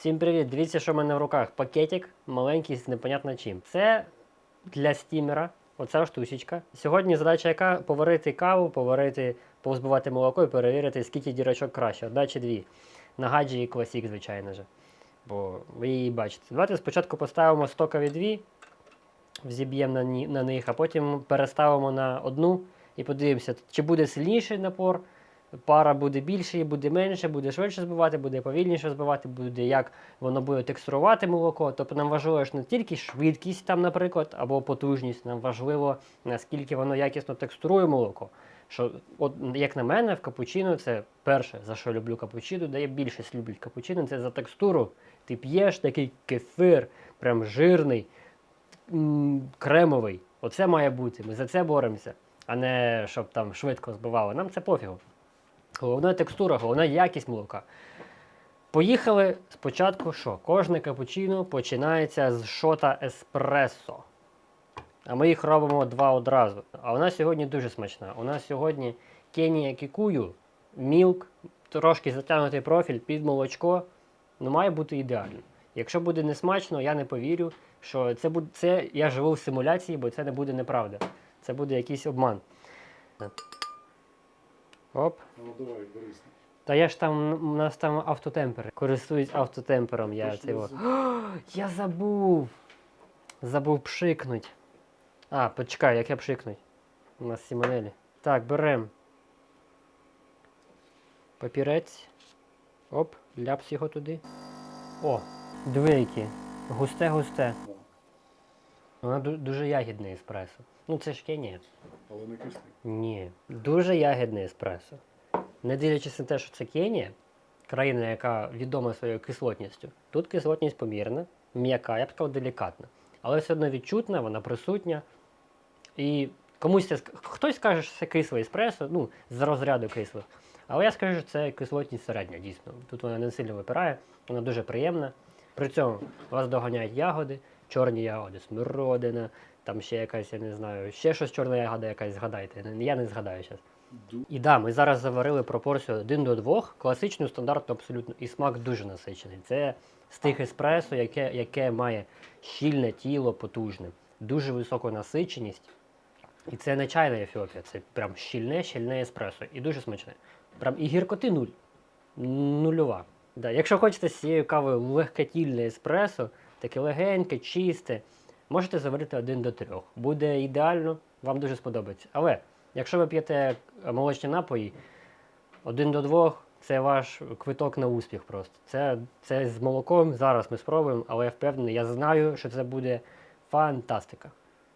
Всім привіт! Дивіться, що в мене в руках. Пакетик маленький з непонятно чим. Це для стімера. Оця штучечка. Сьогодні задача яка? Поварити каву, поварити, повзбивати молоко і перевірити, скільки дірочок краще. Одна чи дві. На гаджі і класік, звичайно же. Бо ви її бачите. Давайте спочатку поставимо стокові дві, взіб'ємо на, на них, а потім переставимо на одну і подивимося, чи буде сильніший напор, пара буде більше, буде менше, буде швидше збивати, буде повільніше збивати, буде як воно буде текстурувати молоко. Тобто нам важливо ж не тільки швидкість, там, наприклад, або потужність, нам важливо, наскільки воно якісно текстурує молоко. Що, от, як на мене, в капучино це перше, за що люблю капучино, де я більшість люблять капучино, це за текстуру. Ти п'єш такий кефир, прям жирний, кремовий. Оце має бути. Ми за це боремося, а не щоб там швидко збивало. Нам це пофігу. Головна текстура, головна якість молока. Поїхали спочатку що? Кожне капучино починається з шота еспресо. А ми їх робимо два одразу. А нас сьогодні дуже смачна. У нас сьогодні Кенія Кікую, мілк, трошки затягнутий профіль під молочко. Ну, має бути ідеально. Якщо буде несмачно, я не повірю, що це буде. Це я живу в симуляції, бо це не буде неправда. Це буде якийсь обман. Оп. Ну давай, Борис. Та я ж там, у нас там автотемпер. Користуюсь автотемпером. Я, цей во. я забув. Забув пшикнуть. А, почекай, як я пшикнуть. У нас сімонелі. Так, берем. Папірець. Оп, ляпс його туди. О, диви які. Густе-густе. Вона дуже ягідне еспресо. Ну це ж Кенія. Але не кислий. Ні, дуже ягідне еспресо. Не дивлячись на те, що це Кенія, країна, яка відома своєю кислотністю. Тут кислотність помірна, м'яка, я б сказав, делікатна. Але все одно відчутна, вона присутня. І комусь це хтось скаже, що це кисле еспресо, ну, з розряду кислих. Але я скажу, що це кислотність середня, дійсно. Тут вона не сильно випирає, вона дуже приємна. При цьому вас доганяють ягоди, чорні ягоди, смородина, там ще якась, я не знаю, ще щось чорна ягода якась згадайте. Я не згадаю зараз. І да, ми зараз заварили пропорцію 1 до 2, класичну, стандартну абсолютно, і смак дуже насичений. Це з тих еспресо, яке, яке має щільне тіло, потужне, дуже високу насиченість. І це не чайна Ефіопія, це прям щільне, щільне еспресо. І дуже смачне. Прям і гіркоти нуль. Нульова. Да. Якщо хочете з цією кавою легкотільне еспресо, таке легеньке, чисте, можете заварити 1 до 3. Буде ідеально, вам дуже сподобається. Але якщо ви п'єте молочні напої, 1 до 2 це ваш квиток на успіх просто. Це, це з молоком. Зараз ми спробуємо, але я впевнений, я знаю, що це буде фантастика.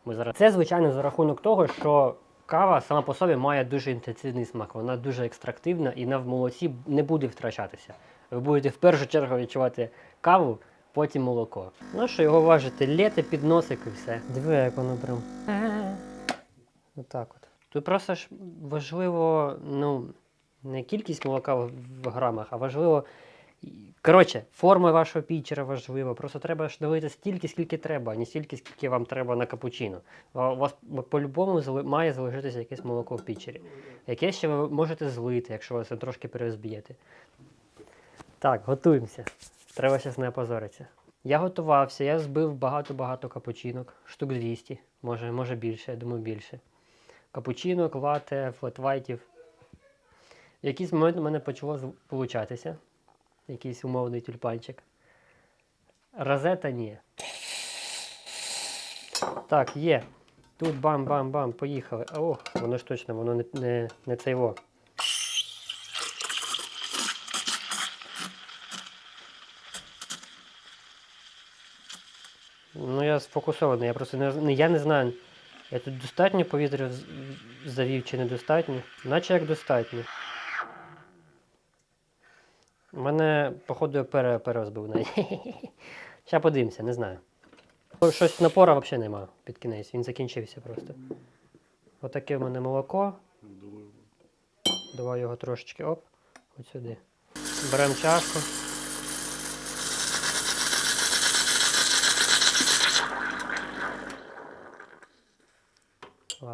Ми зараз... Це, звичайно, за рахунок того, що кава сама по собі має дуже інтенсивний смак. Вона дуже екстрактивна і на в молоці не буде втрачатися. Ви будете в першу чергу відчувати каву, потім молоко. Ну що, його важите, лєте під носик і все. Диви, як воно прям. Отак от. Тут просто ж важливо, ну, не кількість молока в в грамах, а важливо. Коротше, форма вашого пічера важлива. Просто треба ж долити стільки, скільки треба, а не стільки, скільки вам треба на капучино. У вас по-любому має залишитися якесь молоко в пічері. Яке ще ви можете злити, якщо ви це трошки перезб'єте. Так, готуємося. Треба зараз не опозоритися. Я готувався, я збив багато-багато капучинок, штук 200, може, може більше, я думаю, більше. Капучинок, лате, флетвайтів. В якийсь момент у мене почало получатися. Якийсь умовний тюльпанчик. Розета ні. Так, є. Тут бам-бам-бам, поїхали. Ох, воно ж точно, воно не, не, не цей я сфокусований, я просто не, я не знаю. Я тут достатньо повітря завів чи недостатньо? Наче як достатньо. У мене, походу, пере, перерозбив навіть. Зараз подивимося, не знаю. Щось напора взагалі нема під кінець, він закінчився просто. Отаке в мене молоко. Давай його трошечки оп, от сюди. Беремо чашку.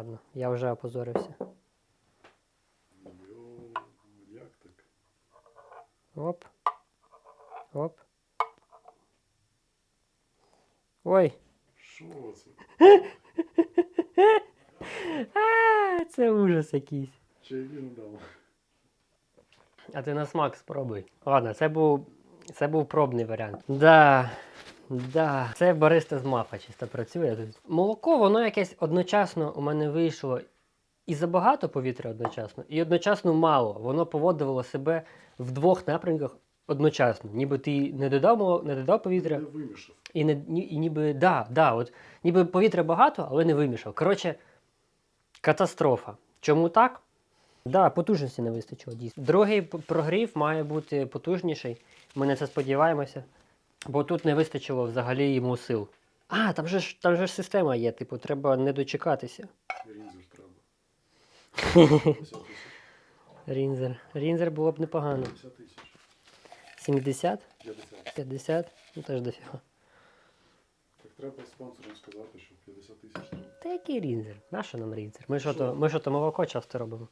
Ладно, я вже опозорився. Як так? Оп. Оп. Ой. Що це? А, це ужас якийсь. Чайвіну дав. А ти на смак спробуй. Ладно, це був, це був пробний варіант. Да, да. Це бариста з мафа чисто працює тут. Молоко, воно якесь одночасно у мене вийшло і забагато повітря одночасно, і одночасно мало. Воно поводило себе в двох напрямках одночасно. Ніби ти не додав, не додав повітря, Не вимішав. і, не, ні, і ніби, да, да, от, ніби повітря багато, але не вимішав. Коротше, катастрофа. Чому так? Да, потужності не вистачило дійсно. Другий прогрів має бути потужніший. Ми на це сподіваємося. Бо тут не вистачило взагалі йому сил. А, там же ж там же ж система є, типу, треба не дочекатися. Рінзер треба. Рінзер. Рінзер було б непогано. 50 тисяч. 70, 50. 50, ну теж дофіга. Так треба спонсорам сказати, що 50 тисяч треба. Та який рінзер? Нащо нам рінзер? Ми що Що? то, ми що то молоко часто робимо.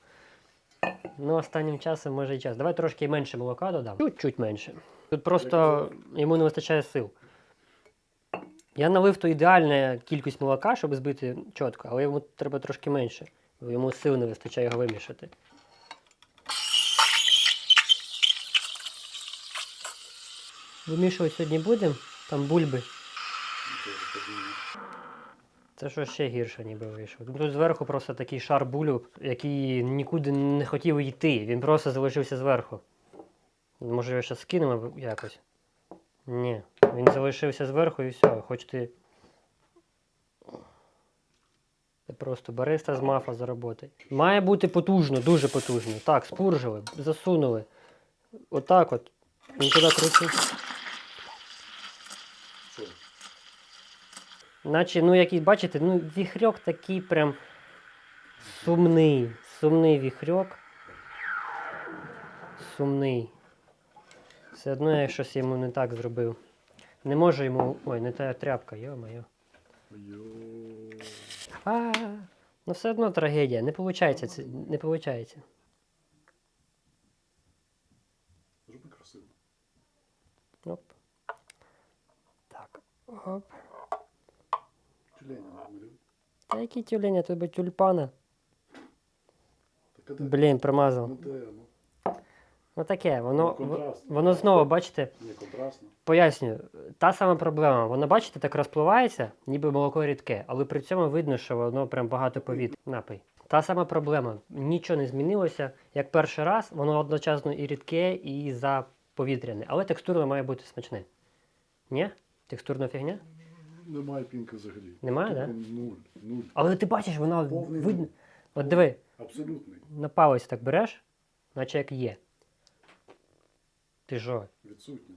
Ну, останнім часом може і час. Давай трошки менше молока додам. Чуть-чуть менше. Тут просто йому не вистачає сил. Я налив то ідеальна кількість молока, щоб збити чітко, але йому треба трошки менше. Бо йому сил не вистачає його вимішати. Вимішувати сьогодні будемо, там бульби. Це що ще гірше ніби вийшло. Тут зверху просто такий шар булю, який нікуди не хотів йти. Він просто залишився зверху. Може його зараз скинемо якось? Ні. Він залишився зверху і все. Хоч ти. Це просто бариста з мафа заработай. Має бути потужно, дуже потужно. Так, спуржили, засунули. Отак от. Він туди крутить. Що? Наче, ну якийсь, бачите, ну віхрьок такий прям сумний. Сумний віхрьок. Сумний. Все одно я щось йому не так зробив. Не можу йому. Ой, не та тряпка, йо-моє. А, ну все одно трагедія. Не виходить. Це, не виходить. Зроби красиво. Оп. Так. Оп. Тюленя намалюй. Та які тюлені, тобі тюльпана. Так а де? Блін, промазав. Ну? Ну, Ну таке, воно, Ну, воно знову, бачите, не контрастно. Пояснюю, та сама проблема. Воно, бачите, так розпливається, ніби молоко рідке, але при цьому видно, що воно прям багато повітря. Напий. Та сама проблема. Нічого не змінилося. Як перший раз, воно одночасно і рідке, і заповітряне. Але текстурно має бути смачне. Ні? Текстурна фігня? Немає пінки взагалі. Немає, Тупо? Нуль. Нуль. Але ти бачиш, воно Повний видно. От диви, Абсолютний. на палець так береш, наче як є. Ти що? Відсутній.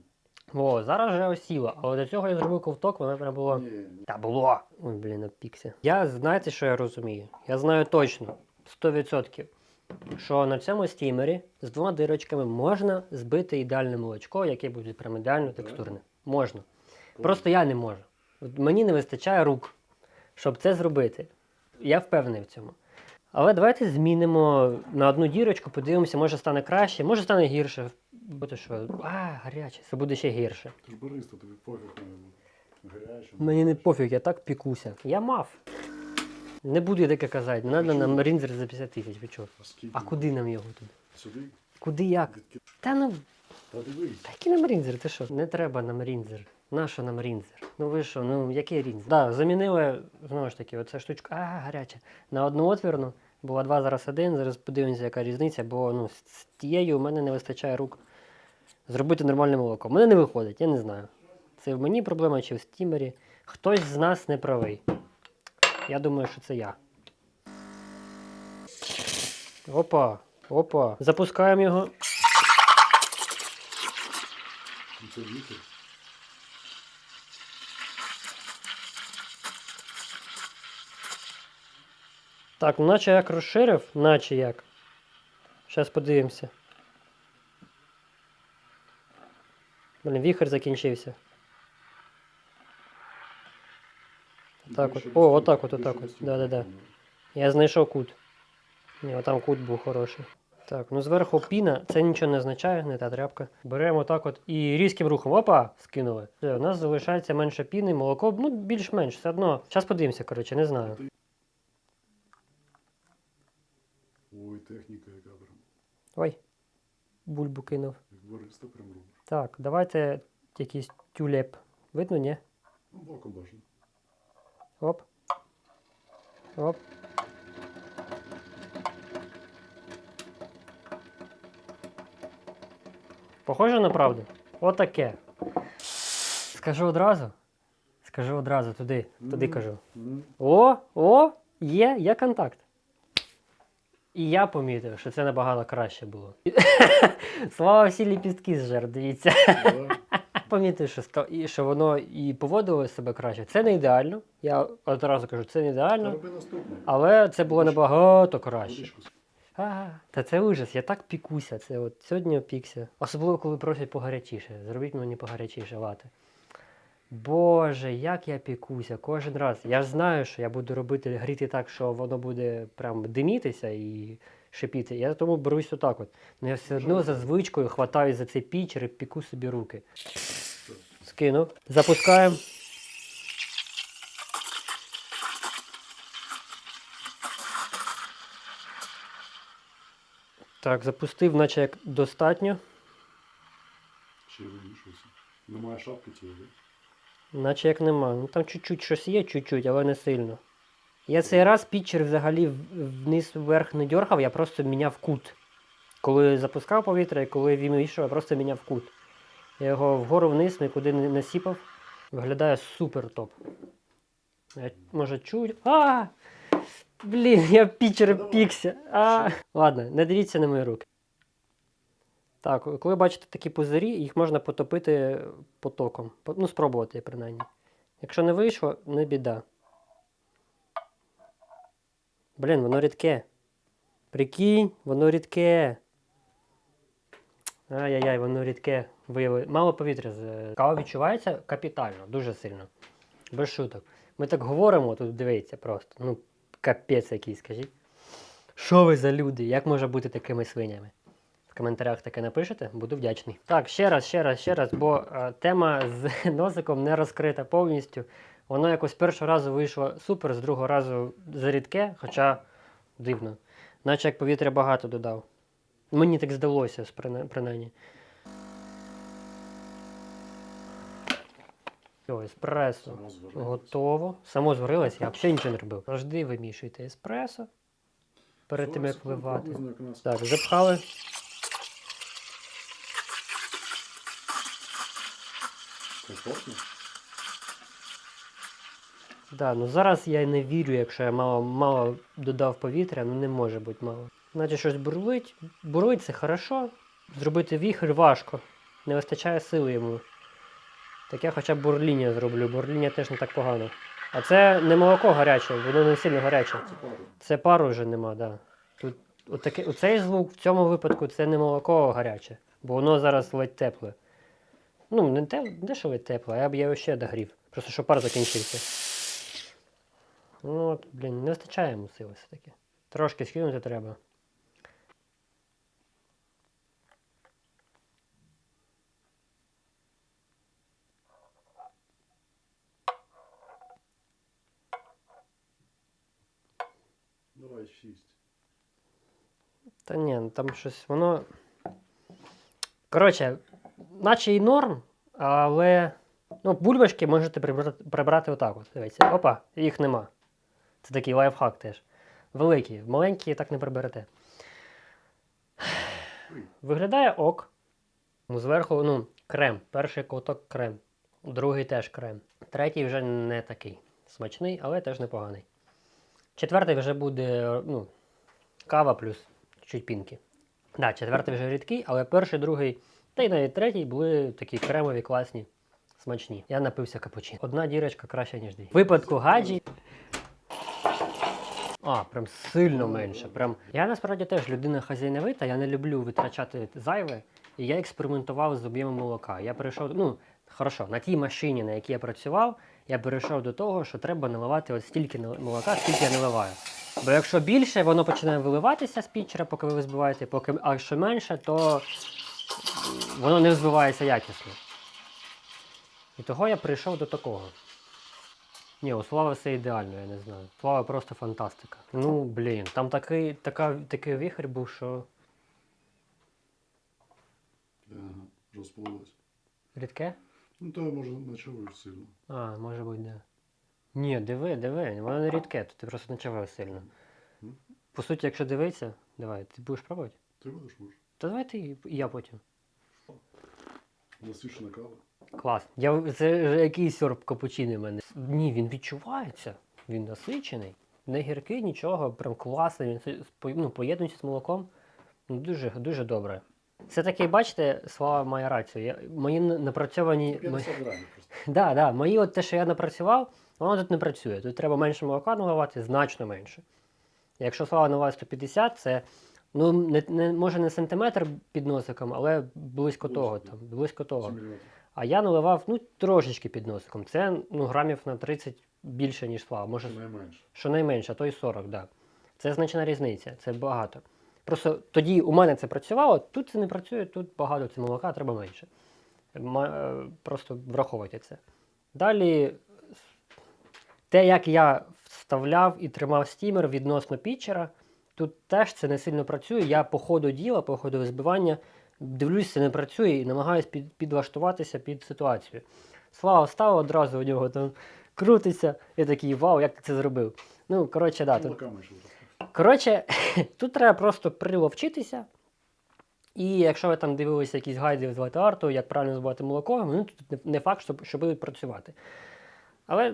О, зараз вже осіло, але до цього я зробив ковток, воно прям було. Ні, ні. Та було. Ой, блін, опікся. Я знаєте, що я розумію? Я знаю точно, 100%, що на цьому стімері з двома дирочками можна збити ідеальне молочко, яке буде прям ідеально текстурне. Можна. Просто я не можу. От мені не вистачає рук, щоб це зробити. Я впевнений в цьому. Але давайте змінимо на одну дірочку, подивимося, може стане краще, може стане гірше. Буде що? А, гаряче, це буде ще гірше. Ти ж бариста, тобі пофіг бути. Гаряче. Мені не пофіг, я так пікуся. Я мав. Не буду я таке казати. Не треба нам рінзер за 50 тисяч, ви чого? А? Куди нам його туди? Сюди? Куди як? Та ну, Та дивись. та який нам рінзер? Ти що? Не треба нам рінзер. Нащо нам рінзер? Ну ви що, ну який рінзер? Да, замінили, знову ж таки, оця штучка, а, гаряча. На одну отвірну. Була два, зараз один. Зараз подивимося, яка різниця, бо ну, з тією у мене не вистачає рук зробити нормальне молоко. Мене не виходить, я не знаю. Це в мені проблема чи в стімері. Хтось з нас не правий. Я думаю, що це я. Опа, опа. Запускаємо його. Це вітер. Так, ну наче як розширив, наче як. Зараз подивимося. Блін, віхер закінчився. Так от. О, отак от, отак от. Да-да-да. Я знайшов кут. Ні, отам кут був хороший. Так, ну зверху піна, це нічого не означає, не та тряпка. Беремо так от і різким рухом. Опа! Скинули. Все, у нас залишається менше піни, молоко, ну більш-менш, все одно. Зараз подивимося, коротше, не знаю. Ой, техніка яка прям. Ой, бульбу кинув. Як бариста прям робиш. Так, давайте якийсь тюлеп. Видно, ні? Боком бажано. Оп. Оп. Похоже на правду? Отаке. Скажу одразу. Скажу одразу туди, туди кажу. О, о, є, є контакт. І я помітив, що це набагато краще було. Слава всі ліпістки зжер, дивіться. Помітив, що, ста- і що воно і поводило себе краще. Це не ідеально. Я одразу кажу, це не ідеально, роби наступне. але це було набагато краще. Водичку А, та це ужас, я так пікуся. Це от сьогодні опікся. Особливо, коли просять погарячіше. Зробіть мені погарячіше лати. Боже, як я пікуся кожен раз. Я ж знаю, що я буду робити гріти так, що воно буде прям димітися і шипіти. Я тому берусь отак от. Ну я все одно за звичкою хватаю за цей пічер і піку собі руки. Скинув. Запускаємо. Так, запустив, наче як достатньо. Ще вимішується. Немає шапки цієї. Наче як нема. Ну там чуть-чуть щось є, чуть-чуть, але не сильно. Я цей раз пітчер взагалі вниз вверх не дьоргав, я просто міняв кут. Коли запускав повітря і коли він вийшов, я просто міняв кут. Я його вгору вниз нікуди не, сіпав. Виглядає супер топ. Я, може чуть. А! Блін, я пітчер пікся. А! Ладно, не дивіться на мої руки. Так, коли бачите такі пузирі, їх можна потопити потоком. Ну, спробувати принаймні. Якщо не вийшло, не біда. Блін, воно рідке. Прикинь, воно рідке. Ай-яй-яй, воно рідке. Виявили. Мало повітря. з- Кава відчувається капітально, дуже сильно. Без шуток. Ми так говоримо, тут дивіться просто. Ну, капець якийсь, скажіть. Що ви за люди? Як може бути такими свинями? В коментарях таке напишете, буду вдячний. Так, ще раз, ще раз, ще раз, бо е, тема з носиком не розкрита повністю. Воно якось першого разу вийшло супер, з другого разу зарідке, хоча дивно. Наче як повітря багато додав. Мені так здалося, принаймні. Еспресо. Само. Готово. Само зварилось, я взагалі нічого не робив. Завжди вимішуйте еспресо перед тим, як вливати. Так, запхали. Комфортно. Да, ну зараз я не вірю, якщо я мало, мало додав повітря, ну не може бути мало. Наче щось бурлить. Бурлить це хорошо. Зробити віхоль важко. Не вистачає сили йому. Так я хоча б бурління зроблю. Бурління теж не так погано. А це не молоко гаряче, воно не сильно гаряче. Це пару вже нема, да. Тут отаке, оцей звук в цьому випадку це не молоко гаряче, бо воно зараз ледь тепле. Ну, не те, не що ледь тепле, я б його ще догрів. Просто що пар закінчився. Ну от, блін, не вистачає йому сили все-таки. Трошки скинути треба. Давай шість. Та ні, ну там щось воно. Коротше, наче і норм, але. Ну, бульбашки можете прибрати, прибрати отак. От. Дивіться. Опа, їх нема. Це такий лайфхак теж. Великі, маленькі так не приберете. Виглядає ок. Ну, Зверху, ну, крем. Перший ковток крем. Другий теж крем. Третій вже не такий смачний, але теж непоганий. Четвертий вже буде, ну, кава плюс чуть пінки. Да, четвертий вже рідкий, але перший, другий, та й навіть третій були такі кремові, класні, смачні. Я напився капучино. Одна дірочка краще, ніж дві. Випадку гаджі. А, прям сильно менше. Прям... Я насправді теж людина хазяйновита, я не люблю витрачати зайве. І я експериментував з об'ємом молока. Я перейшов, ну, хорошо, на тій машині, на якій я працював, я перейшов до того, що треба наливати от стільки молока, скільки я наливаю. Бо якщо більше, воно починає виливатися з пітчера, поки ви збиваєте, поки, а якщо менше, то воно не збивається якісно. І того я прийшов до такого. Ні, у Слави все ідеально, я не знаю. Слава просто фантастика. Ну, блін, там такий, така, такий вихрь був, що Ага, розплилось. рідке. Ну то може начавив сильно. А, може бути, да. Ні, диви, диви, воно не рідке, то ти просто начавив сильно. По суті, якщо дивитися, давай, ти будеш пробувати? Ти будеш будеш? Та давай ти і я потім. Насвішена кава. Клас. Я, це якийсь сорб капучино в мене. Ні, він відчувається. Він насичений. Не гіркий, нічого, прям класний. Він ну, поєднується з молоком. Ну, дуже, дуже добре. Все-таки, бачите, слава має рацію. Я, мої напрацьовані. мої- 50 грамів просто. Да, да, мої от те, що я напрацював, воно тут не працює. Тут треба менше молока наливати, значно менше. Якщо слава наливає 150, це ну, не, не, може не сантиметр під носиком, але близько того. Там, близько того. А я наливав ну, трошечки під носиком. Це ну, грамів на 30 більше, ніж слава. Може, Найменше. щонайменше, а то й 40, да. Це значна різниця, це багато. Просто тоді у мене це працювало, тут це не працює, тут багато це молока, треба менше. Ма- е, Просто враховуйте це. Далі, те, як я вставляв і тримав стімер відносно пітчера, тут теж це не сильно працює. Я по ходу діла, по ходу збивання дивлюсь, це не працює і намагаюся під, підлаштуватися під ситуацію. Слава встав одразу у нього там крутиться. Я такий, вау, як ти це зробив? Ну, коротше, да, тут. Коротше, тут треба просто приловчитися. І якщо ви там дивилися якісь гайди з латеарту, як правильно збивати молоко, ну тут не- не факт, що, що будуть працювати. Але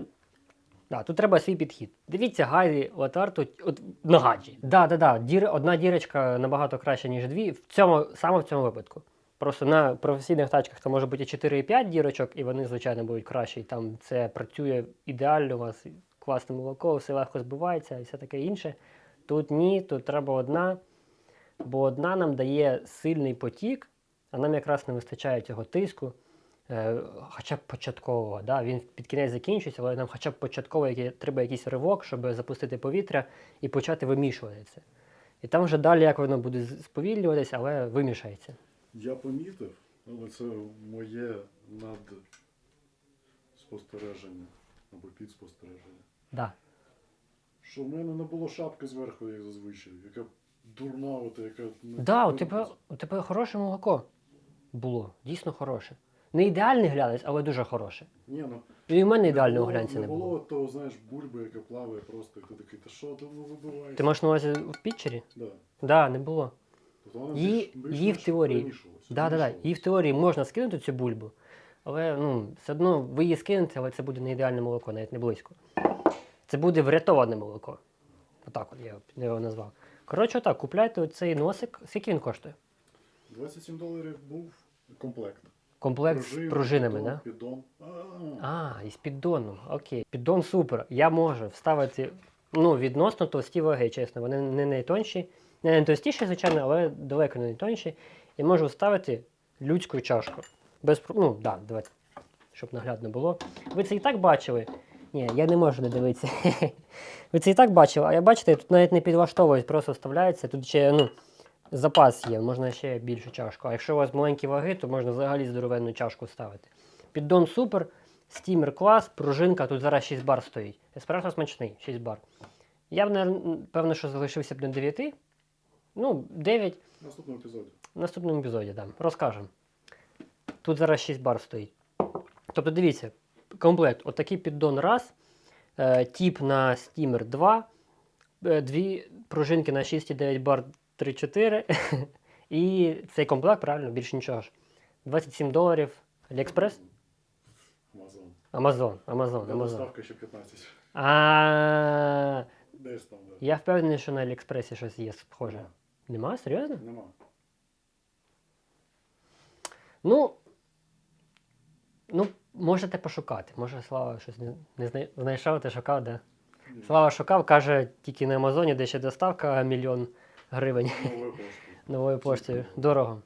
да, тут треба свій підхід. Дивіться гайди латеарту от, на гаджі. Да, да, да, дір, одна дірочка набагато краще, ніж дві. В цьому, саме в цьому випадку. Просто на професійних тачках там може бути 4 і 5 дірочок, і вони, звичайно, будуть кращі. Там це працює ідеально, у вас класне молоко, все легко збивається і все таке інше. Тут ні, тут треба одна, бо одна нам дає сильний потік, а нам якраз не вистачає цього тиску, хоча б початкового. Да? Він під кінець закінчується, але нам хоча б початково треба якийсь ривок, щоб запустити повітря і почати вимішувати це. І там вже далі, як воно буде сповільнюватися, але вимішається. Я помітив, але це моє над спостереження або підспостереження. Да. Що в мене не було шапки зверху, як зазвичай, яка дурна, ота, яка не Да, у тебе, у тебе хороше молоко було, дійсно хороше. Не ідеальний глянець, але дуже хороше. Ні, ну, І в мене ідеального глянця не було. Не було того, знаєш, бульби, яка плаває просто, і ти такий, та що ти ну, вибиваєш? Ти маєш на увазі в пітчері? Да. Да, не було. Тобто вона Її- більш- більш її в теорії. перемішувалася, Да, да, да. змішувалася. І в теорії можна скинути цю бульбу, але ну, все одно ви її скинете, але це буде не ідеальне молоко, навіть не близько. Це буде врятоване молоко. Отак от я б його назвав. Коротше, отак, купляйте оцей носик. Скільки він коштує? 27 доларів був комплект. Комплект з пружинами. Да? Піддон. А, і з піддоном. Окей. Піддон супер. Я можу вставити ну, відносно товсті ваги, чесно. Вони не найтонші. Не найтовстіші, звичайно, але далеко не найтонші. І можу вставити людську чашку. Без Ну, да, давайте, щоб наглядно було. Ви це і так бачили? Ні, я не можу не дивитися. Ви це і так бачили, а я бачите, тут навіть не підлаштовують, просто вставляється. Тут ще ну, запас є, можна ще більшу чашку. А якщо у вас маленькі ваги, то можна взагалі здоровенну чашку ставити. Піддон супер, стімер клас, пружинка, тут зараз 6 бар стоїть. Еспресо смачний, 6 бар. Я б, певно, що залишився б на 9. Ну, 9 в наступному епізоді. в наступному епізоді дам. Розкажемо. Тут зараз 6 бар стоїть. Тобто, дивіться, комплект. Отакий піддон раз, е, тіп на стімер 2, е, дві пружинки на 6,9 бар 3-4. І цей комплект, правильно, більше нічого ж. 27 доларів. Аліекспрес? Амазон. Амазон, Амазон, Амазон. доставка ще 15. А Десь там, да. я впевнений, що на Аліекспресі щось є схоже. Нема. Нема? Серйозно? Нема. Ну, ну, можете пошукати. Може, Слава щось не, не знай- знайшов, ти шукав, де? Слава шукав, каже, тільки на Амазоні, де ще доставка мільйон гривень Новою поштою. новою поштою. Дорого.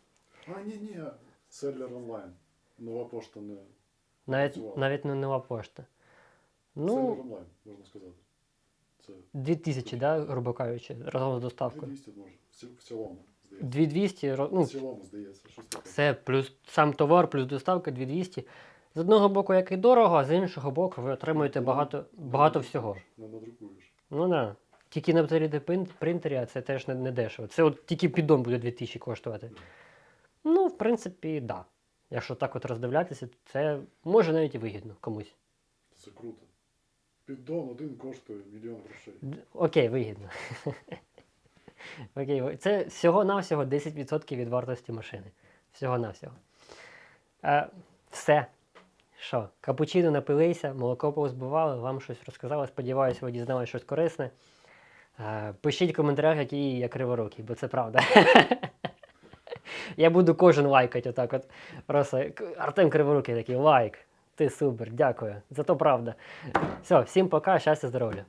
А, ні, ні, селлер онлайн. Нова пошта не. Навіть, навіть не нова пошта. Селлер Ну, онлайн, можна сказати. Це 2000, да, грубо кажучи, разом з доставкою. 200 може. В ці- В цілому, здається. 2200, ро- ну, В цілому, здається, щось таке. Це плюс сам товар, плюс доставка 2200. З одного боку, як і дорого, а з іншого боку, ви отримуєте Ну, багато, багато всього. Не надрукуєш. Ну да. Тільки на 3D принтері, а це теж не, не дешево. Це от тільки піддон буде 2000 коштувати. Ну, в принципі, да. Якщо так от роздивлятися, це може навіть і вигідно комусь. Це круто. Піддон один коштує мільйон грошей. Д- Окей, вигідно. Окей, ви- це всього-навсього 10% від вартості машини. Всього-навсього. Е, все. Що, капучино напилися, молоко позбивали, вам щось розказали. Сподіваюся, ви дізналися щось корисне. Е, пишіть в коментарях, які я криворукий, бо це правда. я буду кожен лайкати отак. От. Просто Артем Криворукий такий лайк. Ти супер, дякую. Зато правда. Все, всім пока, щастя, здоров'я.